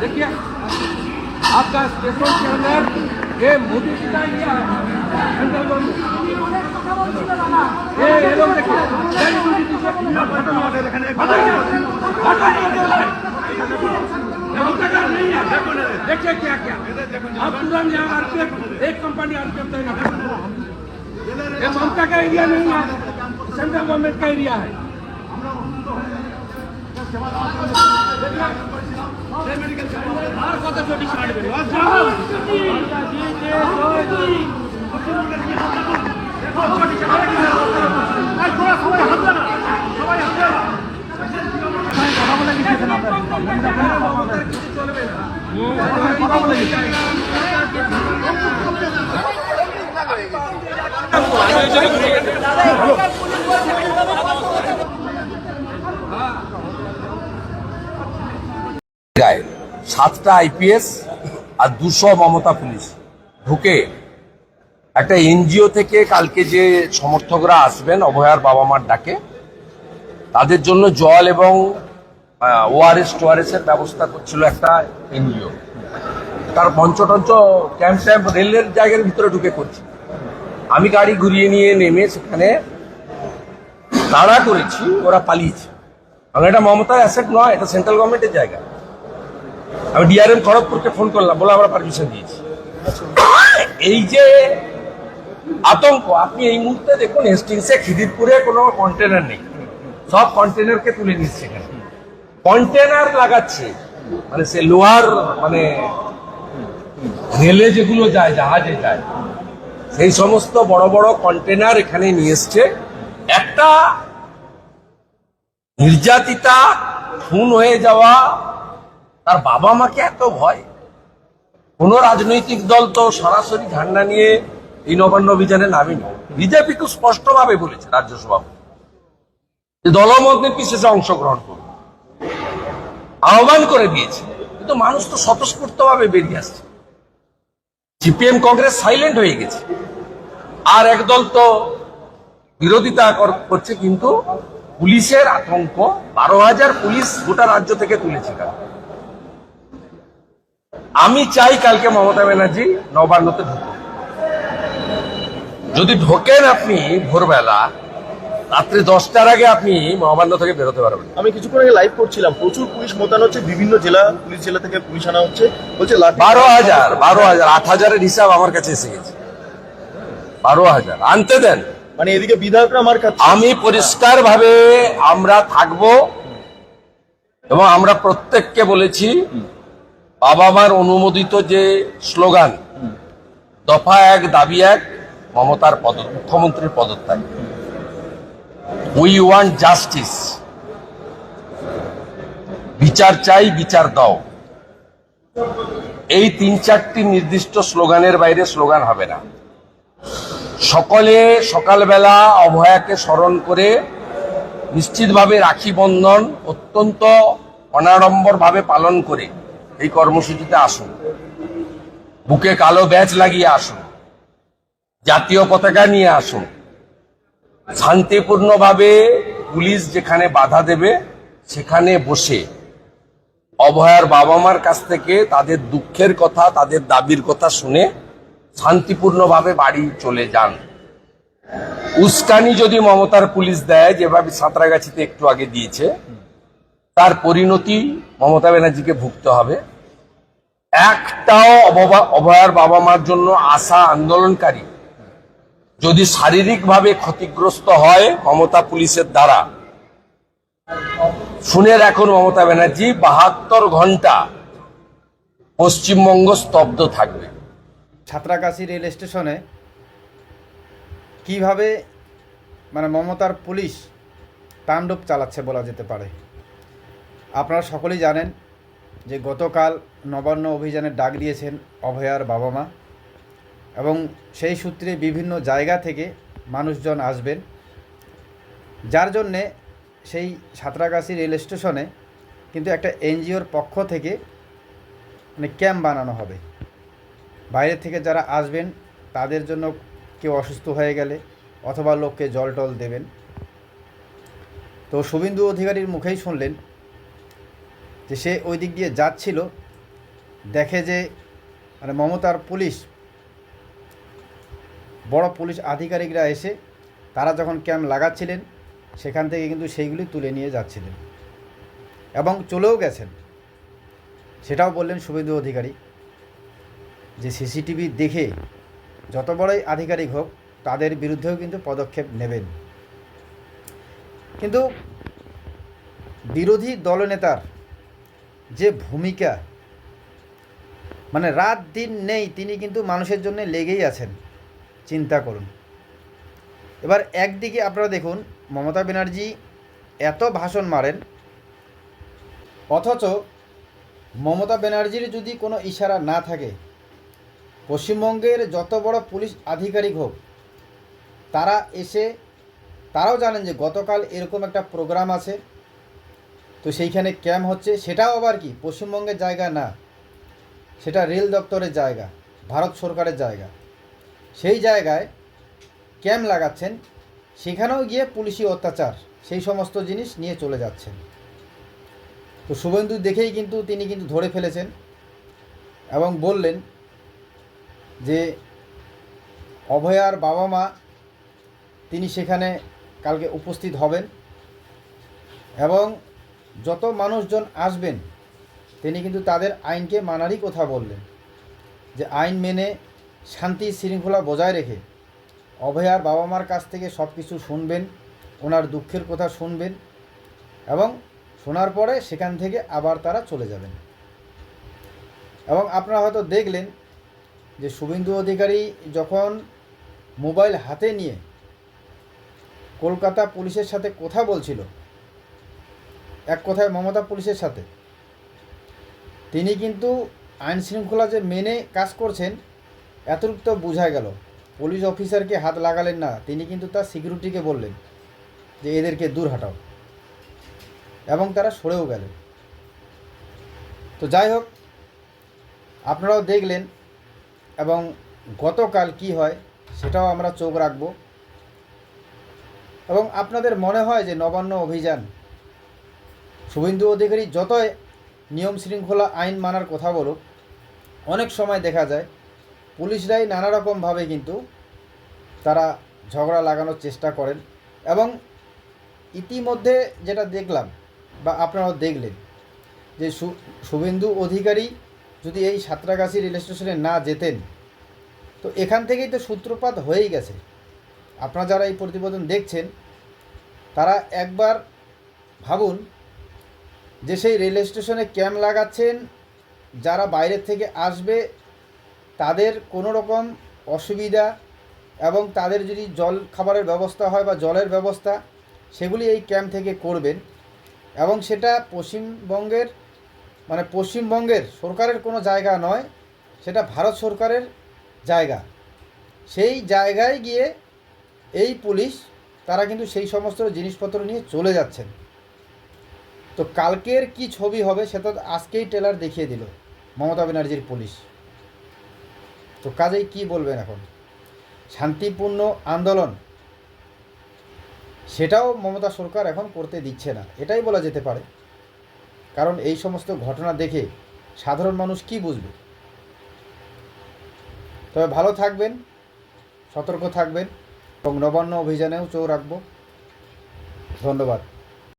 देखिए, आपका स्टेशन के अंदर ये मोदी जी का ये लोग देखिए क्या क्या। तुरंत यहाँ आरपीएफ, एक कंपनी आरपीएफ देगा ममता का इंडिया नहीं है। सेंट्रल गवर्नमेंट का एरिया है আর কত চটি ছাড়বে গায়ে সাতটা আইপিএস আর দুশো মমতা পুলিশ। ঢুকে একটা এনজিও থেকে কালকে যে সমর্থকরা আসবেন, অভয়ার বাবা মার ডাকে, তাদের জন্য জল এবং ওআরএস টোআরএস এর ব্যবস্থা করছিল একটা এনজিও। তার মঞ্চ টঞ্চ ক্যাম্প ট্যাম্প রেলের জায়গার ভিতরে ঢুকে করছে আমি গাড়ি ঘুরিয়ে নিয়ে নেমে সেখানে তাড়া করেছি, ওরা পালিয়েছে। কারণ এটা মমতার অ্যাসেট নয়, এটা সেন্ট্রাল গভর্নমেন্টের জায়গা। আমি ডিআরএম খড়গপুরকে ফোন করলাম বলে আমরা পারমিশন দিয়েছি। এই যে আতঙ্ক, আপনি এই মুহূর্তে দেখুন হেস্টিংসে খিদিরপুরে কোনো কন্টেনার নেই। সব কন্টেনারকে তুলে নিচ্ছে এখানে। কন্টেনার লাগাচ্ছে। মানে সে লোহার মানে রেলে যেগুলো যায়, জাহাজে যায়, সেই সমস্ত বড় বড় কন্টেনার এখানে নিয়ে এসছে। একটা নির্যাতিতা, খুন হয়ে যাওয়া তার বাবা মাকে এত ভয়? কোন রাজনৈতিক দল তো সরাসরি ঝান্ডা নিয়ে এই নবান্ন অভিযানে নামেনি। বিজেপি তো স্পষ্টভাবে বলেছে রাজ্য সভাপতি যে দলমত অংশগ্রহণ করবে আহ্বান করে দিয়েছে। কিন্তু মানুষ তো স্বতঃস্ফূর্ত ভাবে বেরিয়ে আসছে। সিপিএম কংগ্রেস সাইলেন্ট হয়ে গেছে। আর একদল তো বিরোধিতা কর- করছে, কিন্তু পুলিশের আতঙ্ক। বারো হাজার পুলিশ গোটা রাজ্য থেকে তুলেছে কালকে। আমি চাই কালকে মমতা ব্যানার্জি নবান্নতে ঢুকুন যদি ঢোকেন আপনি ভোরবেলা রাত্রি দশটার আগে আপনি নবান্ন থেকে বেরোতে পারবেন। আমি কিছুক্ষণ আগে লাইভ করছিলাম। প্রচুর পুলিশ মোতায়েন হচ্ছে বিভিন্ন জেলা পুলিশ জেলা থেকে পুলিশ আনা হচ্ছে। বলছে বারো হাজার বারো হাজার আট হাজারের হিসাব আমার কাছে এসে গেছে। বারো হাজার আনতে দেন। মানে এদিকে বিধায়করা আমার কাছে আমি পরিষ্কার ভাবে আমরা থাকব এবং আমরা প্রত্যেককে বলেছি বাবা মার অনুমোদিত যে স্লোগান, দফা এক, দাবি এক, মমতার পদ, মুখ্যমন্ত্রীর পদত্যাগ। উই ওয়ান্ট জাস্টিস বিচার চাই, বিচার দাও। এই তিন চারটি নির্দিষ্ট স্লোগানের বাইরে স্লোগান হবে না। সকলে সকালবেলা অভয়াকে স্মরণ করে নিশ্চিতভাবে রাখি বন্ধন অত্যন্ত অনাড়ম্বরভাবে পালন করে এই কর্মসূচিতে আসুন। বুকে কালো ব্যাচ লাগিয়ে আসুন। জাতীয় পতাকা নিয়ে আসুন। শান্তিপূর্ণভাবে পুলিশ যেখানে বাধা দেবে, সেখানে বসে। অভয়ার বাবা মার কাছ থেকে তাদের দুঃখের কথা, তাদের দাবির কথা শুনে শান্তিপূর্ণভাবে বাড়ি চলে যান। উস্কানি যদি মমতার পুলিশ দেয়, যেভাবে সাঁতরাগাছিতে একটু আগে দিয়েছে তার পরিণতি মমতা ব্যানার্জিকে ভুগতে হবে। একটাও অভয়ার বাবা মার জন্য আশা আন্দোলনকারী যদি শারীরিকভাবে ক্ষতিগ্রস্ত হয় মমতা পুলিশের দ্বারা। শুনে রাখুন মমতা ব্যানার্জি, বাহাত্তর ঘণ্টা পশ্চিমবঙ্গ স্তব্ধ থাকবে। ছাত্রাকাশি রেল স্টেশনে কীভাবে মানে মমতার পুলিশ তাণ্ডব চালাচ্ছে বলা যেতে পারে? আপনারা সকলেই জানেন যে গতকাল নবান্ন অভিযানের ডাক দিয়েছেন অভয়ার বাবা মা এবং সেই সূত্রে বিভিন্ন জায়গা থেকে মানুষজন আসবেন। যার জন্যে সেই সাঁতরাগাছি রেল স্টেশনে কিন্তু একটা এনজিওর পক্ষ থেকে মানে ক্যাম্প বানানো হবে। বাইরে থেকে যারা আসবেন, তাদের জন্য কেউ অসুস্থ হয়ে গেলে অথবা লোককে জল টল দেবেন। তো শুভেন্দু অধিকারীর মুখেই শুনলেন যে সে ওই দিক দিয়ে যাচ্ছিল, দেখে যে মানে মমতার পুলিশ, বড় পুলিশ আধিকারিকরা এসে, তারা যখন ক্যাম্প লাগাচ্ছিলেন, সেখান থেকে কিন্তু সেইগুলি তুলে নিয়ে যাচ্ছিলেন। এবং চলেও গেছেন। সেটাও বললেন শুভেন্দু অধিকারী, যে সিসিটিভি দেখে যত বড়ই আধিকারিক হোক, তাদের বিরুদ্ধেও কিন্তু পদক্ষেপ নেবেন। কিন্তু বিরোধী দলনেতার যে ভূমিকা মানে রাত দিন নেই, তিনি কিন্তু মানুষের জন্য লেগেই আছেন। চিন্তা করুন। এবার একদিকে আপনারা দেখুন, মমতা ব্যানার্জি এত ভাষণ মারেন, অথচ মমতা ব্যানার্জির যদি কোনো ইশারা না থাকে, পশ্চিমবঙ্গের যত বড় পুলিশ আধিকারিক হোক, তারা এসে, তারাও জানেন যে গতকাল এরকম একটা প্রোগ্রাম আছে। তো সেইখানে ক্যাম্প হচ্ছে। সেটাও আবার কি? পশ্চিমবঙ্গের জায়গা না। সেটা রেল দপ্তরের জায়গা, ভারত সরকারের জায়গা। সেই জায়গায় ক্যাম্প লাগাচ্ছেন। সেখানেও গিয়ে পুলিশি অত্যাচার, সেই সমস্ত জিনিস নিয়ে চলে যাচ্ছেন। তো শুভেন্দু দেখেই কিন্তু তিনি কিন্তু ধরে ফেলেছেন এবং বললেন যে অভয়ার বাবা মা তিনি সেখানে কালকে উপস্থিত হবেন এবং যত মানুষজন আসবেন, তিনি কিন্তু তাদের আইনকে মানারই কথা বললেন, যে আইন মেনে শান্তি শৃঙ্খলা বজায় রেখে অভয়ার বাবা মার কাছ থেকে সব কিছু শুনবেন, ওনার দুঃখের কথা শুনবেন এবং শোনার পরে সেখান থেকে আবার তারা চলে যাবেন। এবং আপনারা হয়তো দেখলেন যে শুভেন্দু অধিকারী যখন মোবাইল হাতে নিয়ে কলকাতা পুলিশের সাথে কথা বলছিল এক কথায় মমতা পুলিশের সাথে। তিনি কিন্তু আইন শৃঙ্খলা যে মেনে কাজ করছেন, এতটুকু তো বোঝা গেল। পুলিশ অফিসারকে হাত লাগালেন না, তিনি কিন্তু তার সিকিউরিটিকে বললেন যে এদেরকে দূর হাঁটাও। এবং তারা সরেও গেলেন। তো যাই হোক, আপনারাও দেখলেন এবং গতকাল কি হয় সেটাও আমরা চোখ রাখব। এবং আপনাদের মনে হয় যে নবান্ন অভিযান শুভেন্দু অধিকারী যতই নিয়ম শৃঙ্খলা আইন মানার কথা বলুক, অনেক সময় দেখা যায় পুলিশরাই নানা রকমভাবে কিন্তু তারা ঝগড়া লাগানোর চেষ্টা করেন এবং ইতিমধ্যে যেটা দেখলাম বা আপনারাও দেখলেন যে শুভেন্দু অধিকারী যদি এই সাঁতরাগাছি রেল স্টেশনে না যেতেন, তো এখান থেকেই তো সূত্রপাত হয়েই গেছে। আপনারা যারা এই প্রতিবেদন দেখছেন, তারা একবার ভাবুন যে সেই রেল স্টেশনে ক্যাম্প লাগাচ্ছেন, যারা বাইরের থেকে আসবে, তাদের কোনো রকম অসুবিধা এবং তাদের যদি জল খাবারের ব্যবস্থা হয় বা জলের ব্যবস্থা, সেগুলি এই ক্যাম্প থেকে করবেন। এবং সেটা পশ্চিমবঙ্গের মানে পশ্চিমবঙ্গের সরকারের কোনো জায়গা নয়, সেটা ভারত সরকারের জায়গা। সেই জায়গায় গিয়ে এই পুলিশ, তারা কিন্তু সেই সমস্ত জিনিসপত্র নিয়ে চলে যাচ্ছেন। তো কালকের কি ছবি হবে সেটা আজকেই ট্রেলার দেখিয়ে দিল, মমতা ব্যানার্জির পুলিশ। তো কাজেই কি বলবেন এখন? শান্তিপূর্ণ আন্দোলন, সেটাও মমতা সরকার এখন করতে দিচ্ছে না। এটাই বলা যেতে পারে। কারণ এই সমস্ত ঘটনা দেখে সাধারণ মানুষ কি বুঝবে? তবে ভালো থাকবেন, সতর্ক থাকবেন এবং নবান্ন অভিযানেও চোখ রাখব। ধন্যবাদ।